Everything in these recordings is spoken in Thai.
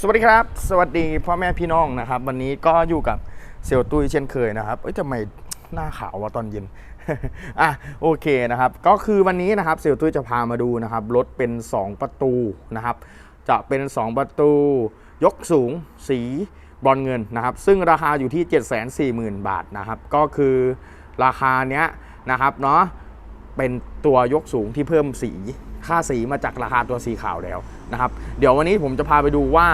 สวัสดีครับ สวัสดีพ่อแม่พี่น้องนะครับ วันนี้ก็อยู่กับเซลตุ้ยเช่นเคยนะครับเอ้ยทำไมหน้าขาววะตอนเย็นอะโอเคนะครับ ก็คือวันนี้นะครับเซลตุ้ยจะพามาดูนะครับรถเป็น 2 ประตูนะครับ จะเป็น 2 ประตู ยกสูงสีบอนเงินนะครับ ซึ่งราคาอยู่ที่ 740,000 บาทนะครับ ก็คือราคาเนี้ยนะครับเนาะเป็นตัวยกสูงที่เพิ่มสี ค่าสีมาจากราคาตัวสีขาวแล้วนะครับ เดี๋ยววันนี้ผมจะพาไปดูว่า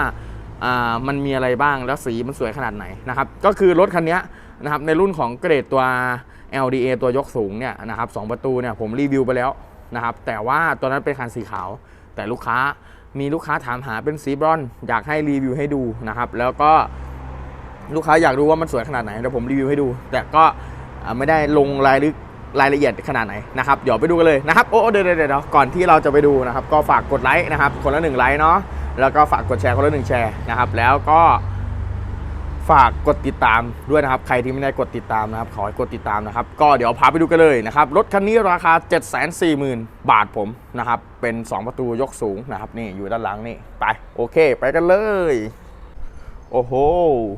ามันมีอะไรบ้างแล้วสีมันสวยขนาดไหนนะครับ ก็คือรถคันนี้นะครับในรุ่นของเกรดตัว LDA ตัวยกสูงเนี่ยนะครับสองประตูเนี่ยผมรีวิวไปแล้วนะครับ แต่ว่าตัวนั้นเป็นคันสีขาว แต่ลูกค้ามีลูกค้าถามหาเป็นสีบรอน อยากให้รีวิวให้ดูนะครับ แล้วก็ลูกค้าอยากรู้ว่ามันสวยขนาดไหนเดี๋ยวผมรีวิวให้ดู แต่ก็ไม่ได้ลงรายลึก รายละเอียดขนาดไหนนะครับเดี๋ยวไปดูกันเลยนะครับโอ้เดี๋ยวเดี๋ยวก่อนที่เราจะไปดูนะครับก็ฝากกดไลค์นะครับคนละหนึ่งไลค์เนาะแล้วก็ฝากกดแชร์คนละหนึ่งแชร์นะครับแล้วก็ฝากกดติดตามด้วยนะครับ ใครที่ไม่ได้กดติดตามนะครับ ขอให้กดติดตามนะครับ ก็เดี๋ยวพาไปดูกันเลยนะครับ รถคันนี้ราคา 740,000 บาทผมนะครับ เป็น 2 ประตูยกสูงนะครับ นี่อยู่ด้านหลังนี่ ไป โอเค ไปกันเลย โอ้โห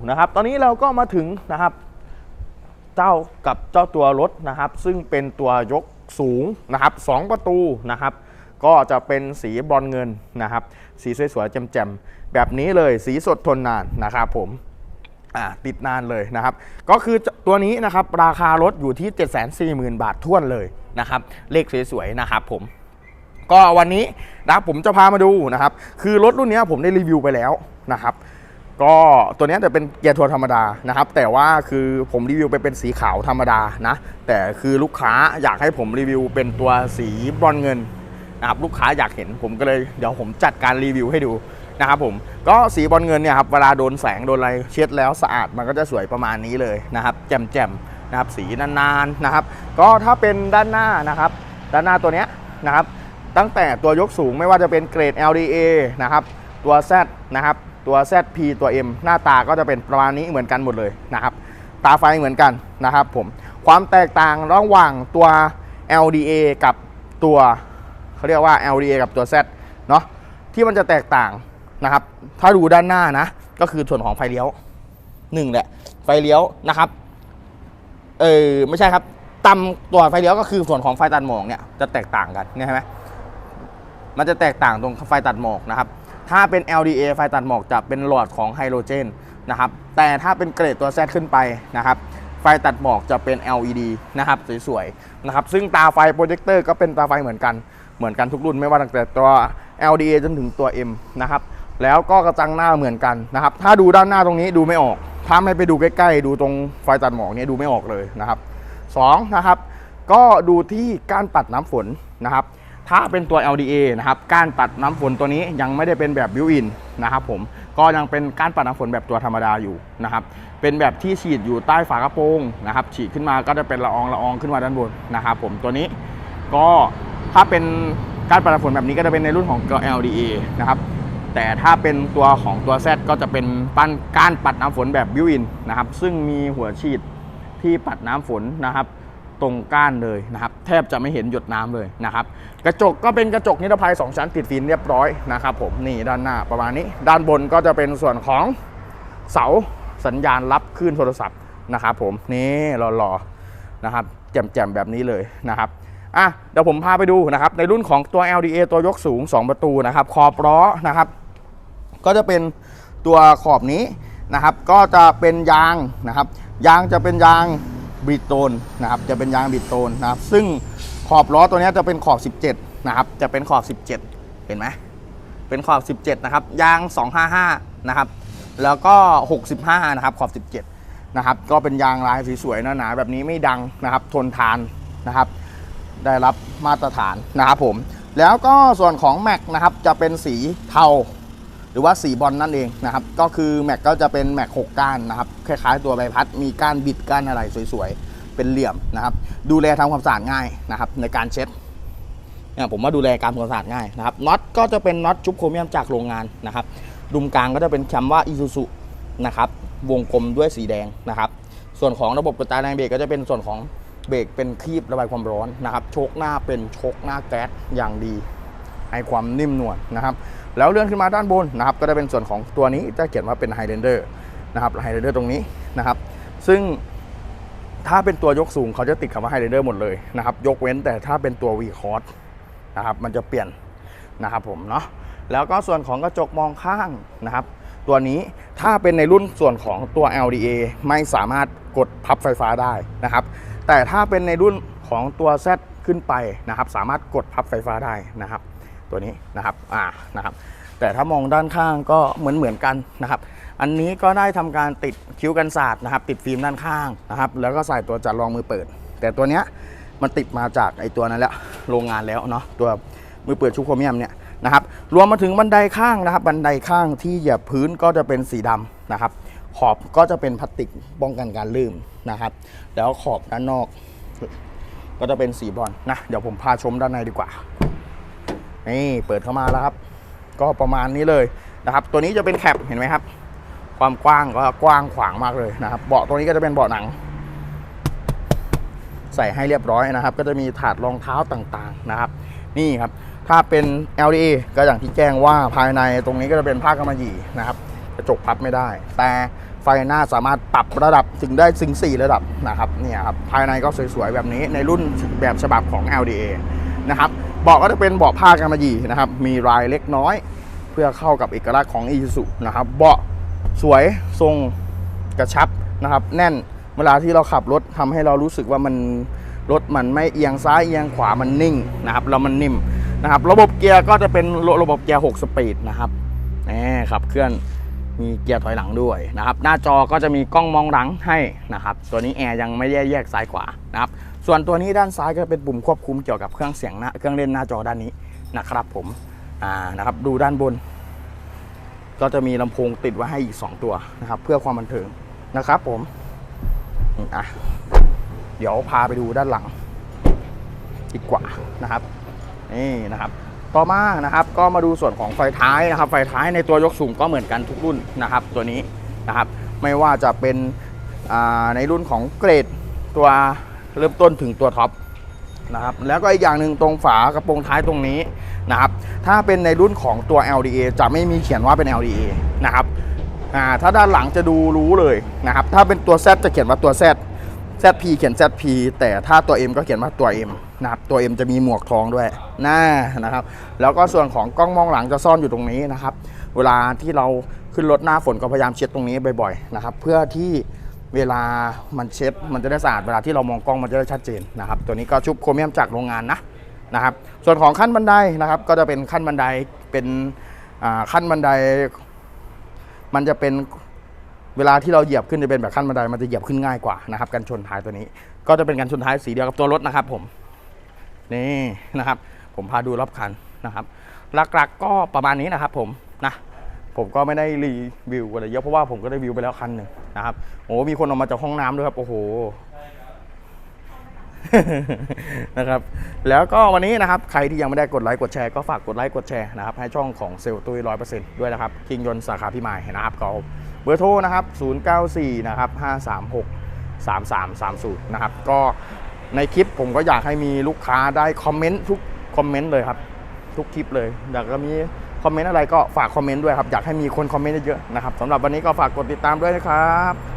นะครับ ตอนนี้เราก็มาถึงนะครับ เจ้ากับเจ้าตัวรถนะครับ ซึ่งเป็นตัวยกสูงนะครับสองประตูนะครับ ก็จะเป็นสีบรอนเงินนะครับ สีสวยๆแจ่มๆแบบนี้เลยสีสดทนนานนะครับผมติดนานเลยนะครับ ก็คือตัวนี้นะครับราคารถอยู่ที่ 740,000 บาทท่วนเลยนะครับ เลขสวยๆนะครับผมก็วันนี้นะผมจะพามาดูนะครับ คือรถรุ่นนี้ผมได้รีวิวไปแล้วนะครับ ก็ตัวนี้จะเป็นเกียร์ทัวร์ธรรมดานะครับ แต่ว่าคือผมรีวิวไปเป็นสีขาวธรรมดานะ แต่คือลูกค้าอยากให้ผมรีวิวเป็นตัวสีบรอนเงินนะครับลูกค้าอยากเห็นผมก็เลยเดี๋ยวผมจัดการรีวิวให้ดูนะครับผมก็สีบอนเงินเนี่ยครับเวลาโดนแสงโดนอะไรเช็ดแล้วสะอาดมันก็จะสวยประมาณนี้เลยนะครับแจ่มๆนะครับสีนานๆนะครับ ก็ถ้าเป็นด้านหน้านะครับ ด้านหน้าตัวเนี้ยนะครับ ตั้งแต่ตัวยกสูงไม่ว่าจะเป็นเกรด LDA นะครับตัว Z นะครับ ตัว ZP ตัว M หน้าตาก็จะเป็นประมาณนี้เหมือนกันหมดเลยนะครับตาไฟเหมือนกันนะครับผมความแตกต่างระหว่างตัว LDA กับตัวเขาเรียกว่า LDA กับตัว Z เนาะที่มันจะแตกต่างนะครับ ถ้าดูด้านหน้านะ ก็คือส่วนของไฟเลี้ยวหนึ่งแหละไฟเลี้ยวนะครับเออไม่ใช่ครับตำตัวไฟเลี้ยวก็คือส่วนของไฟตัดหมอกเนี่ยจะแตกต่างกันเนี่ยใช่ไหมมันจะแตกต่างตรงไฟตัดหมอกนะครับ ถ้าเป็น LDA ไฟตัดหมอกจะเป็นหลอดของไฮโดรเจนนะครับ แต่ถ้าเป็นเกรดตัว Z ขึ้นไปนะครับ ไฟตัดหมอกจะเป็น LED นะครับสวยๆนะครับ ซึ่งตาไฟโปรเจคเตอร์ก็เป็นตาไฟเหมือนกัน เหมือนกันทุกรุ่นไม่ว่าตั้งแต่ตัว LDA จนถึงตัว M นะครับ แล้วก็กระจังหน้าเหมือนกันนะครับ ถ้าดูด้านหน้าตรงนี้ดูไม่ออก ถ้าไม่ไปดูใกล้ๆ ดูตรงไฟตัดหมอกเนี่ยดูไม่ออกเลยนะครับสองนะครับ ก็ดูที่กานปัดน้ำฝนนะครับ ถ้าเป็นตัว LDA นะครับกานปัดน้ำฝนตัวนี้ยังไม่ได้เป็นแบบบิวอินนะครับผมก็ยังเป็นกานปัดน้ำฝนแบบตัวธรรมดาอยู่นะครับเป็นแบบที่ฉีดอยู่ใต้ฝากระโปรงนะครับฉีดขึ้นมาก็จะเป็นละอองละอองขึ้นมาด้านบนนะครับผมตัวนี้ก็ถ้าเป็นกานปัดน้ำฝนแบบนี้ก็จะเป็นในรุ่นของตัว LDA นะครับแต่ถ้าเป็นตัวของตัว Z ก็จะเป็นปั้นกานปัดน้ำฝนแบบบิวอินนะครับซึ่งมีหัวฉีดที่ปัดน้ำฝนนะครับ ตรงก้านเลยนะครับ แทบจะไม่เห็นหยดน้ำเลยนะครับ กระจกก็เป็นกระจกนิรภัย 2 ชั้นติดฟิล์มเรียบร้อยนะครับผมนี่ด้านหน้าประมาณนี้ ด้านบนก็จะเป็นส่วนของเสาสัญญาณรับคลื่นโทรศัพท์นะครับผมนี่หล่อๆนะครับแจ่มๆแบบนี้เลยนะครับอะเดี๋ยวผมพาไปดูนะครับ ในรุ่นของตัว LDA ตัวยกสูง 2 ประตูนะครับ ขอบล้อนะครับ ก็จะเป็นตัวขอบนี้นะครับ ก็จะเป็นยางนะครับ ยางจะเป็นยาง บิดโตนนะครับจะเป็นยางบิดโตนนะครับ ซึ่งขอบล้อตัวนี้จะเป็นขอบ 17 นะครับ จะเป็นขอบ 17 เห็นไหมเป็นขอบ 17 นะครับ ยาง 255 นะครับ แล้วก็ 65 นะครับ ขอบ 17 นะครับ ก็เป็นยางลายสวยๆหนาๆแบบนี้ไม่ดังนะครับ ทนทานนะครับ ได้รับมาตรฐานนะครับผม แล้วก็ส่วนของแม็กนะครับ จะเป็นสีเทา หรือว่าสีบอลนั่นเองนะครับ ก็คือแม็กก็จะเป็นแม็ก6ก้านนะครับ คล้ายๆตัวใบพัด มีก้านบิดก้านอะไรสวยๆ เป็นเหลี่ยมนะครับ ดูแลทำความสะอาดง่ายนะครับ ในการเช็ดเนี่ยผมว่าดูแลการทำความสะอาดง่ายนะครับน็อตก็จะเป็นน็อตชุบโครเมียมจากโรงงานนะครับดุมกลางก็จะเป็นคำว่าอีซูซุนะครับวงกลมด้วยสีแดงนะครับ ส่วนของระบบกระจายแรงเบรกก็จะเป็นส่วนของเบรกเป็นครีบระบายความร้อนนะครับโชคหน้าเป็นโชคหน้าแก๊สอย่างดีให้ความนิ่มนวลนะครับ แล้วเลื่อนขึ้นมาด้านบนนะครับ ก็จะเป็นส่วนของตัวนี้จะเขียนว่าเป็น Highlander นะครับ Highlander ตรงนี้นะครับ ซึ่ง ถ้าเป็นตัวยกสูงเขาจะติดคำว่า Highlander หมดเลยนะครับ ยกเว้นแต่ถ้าเป็นตัว V c o r s นะครับ มันจะเปลี่ยนนะครับผมเนาะแล้วก็ส่วนของกระจกมองข้างนะครับ ตัวนี้ถ้าเป็นในรุ่นส่วนของตัว LDA ไม่สามารถกดพับไฟฟ้าได้นะครับ แต่ถ้าเป็นในรุ่นของตัว Z ขึ้นไปนะครับ สามารถกดพับไฟฟ้าได้นะครับ ตัวนี้นะครับอ่านะครับ แต่ถ้ามองด้านข้างก็เหมือนเหมือนกันนะครับ อันนี้ก็ได้ทำการติดคิ้วกันศาสตร์นะครับ ติดฟิล์มด้านข้างนะครับ แล้วก็ใส่ตัวจัดรองมือเปิด แต่ตัวเนี้ยมันติดมาจากไอตัวนั้นแล้วโรงงานแล้วเนาะตัวมือเปิดชูโครเมียมเนี่ยนะครับรวมมาถึงบันไดข้างนะครับ บันไดข้างที่เหยียบพื้นก็จะเป็นสีดำนะครับ ขอบก็จะเป็นพลาสติกป้องกันการลื่นนะครับ แล้วขอบด้านนอก ก็จะเป็นสีบรอนนะเดี๋ยวผมพาชมด้านในดีกว่านี่เปิดเข้ามาแล้วครับ ก็ประมาณนี้เลยนะครับ ตัวนี้จะเป็นแคปเห็นไหมครับ ความกว้างก็กว้างขวางมากเลยนะครับ เบาะตัวนี้ก็จะเป็นเบาะหนัง ใส่ให้เรียบร้อยนะครับ ก็จะมีถาดรองเท้าต่างๆนะครับ นี่ครับ ถ้าเป็น LDA ก็อย่างที่แจ้งว่าภายในตรงนี้ก็จะเป็นผ้ากำมะหยี่นะครับ กระจกพับไม่ได้ แต่ไฟหน้าสามารถปรับระดับถึงได้ถึง 4 ระดับนะครับเนี่ยครับภายในก็สวยๆแบบนี้ในรุ่นแบบฉบับของ LDA นะครับ เบาะก็จะเป็นเบาะผ้ากำมะหยี่นะครับ มีลายเล็กน้อย เพื่อเข้ากับเอกลักษณ์ของ Isuzu นะครับ เบาะสวยทรงกระชับนะครับ แน่นเวลาที่เราขับรถทำให้เรารู้สึกว่ามันรถมันไม่เอียงซ้ายเอียงขวามันนิ่งนะครับแล้วมันนิ่มนะครับ ระบบเกียร์ก็จะเป็นระบบเกียร์ 6 สปีดนะครับแหมขับเคลื่อนมีเกียร์ถอยหลังด้วยนะครับ หน้าจอก็จะมีกล้องมองหลังให้นะครับ ตัวนี้แอร์ยังไม่ได้แยกซ้ายขวานะครับ ส่วนตัวนี้ด้านซ้ายก็เป็นปุ่มควบคุมเกี่ยวกับเครื่องเสียงหน้าเครื่องเล่นหน้าจอด้านนี้นะครับผมอ่านะครับดูด้านบน ก็จะมีลำโพงติดไว้ให้อีก 2 ตัวนะครับ เพื่อความบันเทิงนะครับผมอะเดี๋ยวพาไปดูด้านหลังดีกว่านะครับนี่นะครับ ต่อมานะครับก็มาดูส่วนของไฟท้ายนะครับ ไฟท้ายในตัวยกสูงก็เหมือนกันทุกรุ่นนะครับ ตัวนี้นะครับ ไม่ว่าจะเป็นอ่าในรุ่นของเกรดตัว เริ่มต้นถึงตัวท็อปนะครับแล้วก็อีกอย่างหนึ่งตรงฝากระโปรงท้ายตรงนี้นะครับถ้าเป็นในรุ่นของตัว LDA จะไม่มีเขียนว่าเป็น LDA นะครับอ่าถ้าด้านหลังจะดูรู้เลยนะครับถ้าเป็นตัว Z จะเขียนว่าตัว Z ZP เขียน ZP แต่ถ้าตัว M ก็เขียนว่าตัว M นะครับตัว M จะมีหมวกทองด้วยหน้านะครับแล้วก็ส่วนของกล้องมองหลังจะซ่อนอยู่ตรงนี้นะครับเวลาที่เราขึ้นรถหน้าฝนก็พยายามเช็ดตรงนี้บ่อยๆนะครับเพื่อที่ เวลามันเช็ดมันจะได้สะอาดเวลาที่เรามองกล้องมันจะได้ชัดเจนนะครับ ตัวนี้ก็ชุบโครเมียมจากโรงงานนะนะครับ ส่วนของขั้นบันไดนะครับ ก็จะเป็นขั้นบันไดเป็นขั้นบันได มันจะเป็นเวลาที่เราเหยียบขึ้นจะเป็นแบบขั้นบันไดมันจะเหยียบขึ้นง่ายกว่านะครับกันชนท้ายตัวนี้ ก็จะเป็นการชนท้ายสีเดียวกับตัวรถนะครับ ผมนี่นะครับ ผมพาดูรอบคันนะครับหลักๆก็ประมาณนี้นะครับ ผม ผมก็ไม่ได้รีวิวอะไรเยอะเพราะว่าผมก็ได้วิวไปแล้วคันหนึ่งนะครับโอ้มีคนออกมาจากห้องน้ำด้วยครับ โอ้โหนะครับ แล้วก็วันนี้นะครับ ใครที่ยังไม่ได้กดไลค์กดแชร์ก็ฝากกดไลค์กดแชร์นะครับ ให้ช่องของเซลล์ตุ้ยร้อยเปอร์เซ็นต์ด้วยนะครับ คิงยนสาขาพี่มายนะครับก็เบอร์โทรนะครับ 094 นะครับ 536 3330 นะครับ ก็ในคลิปผมก็อยากให้มีลูกค้าได้คอมเมนต์ทุกคอมเมนต์เลยครับ ทุกคลิปเลย อยากจะมี คอมเมนต์อะไรก็ฝากคอมเมนต์ด้วยครับ อยากให้มีคนคอมเมนต์เยอะๆนะครับสำหรับวันนี้ก็ฝากกดติดตามด้วยนะครับ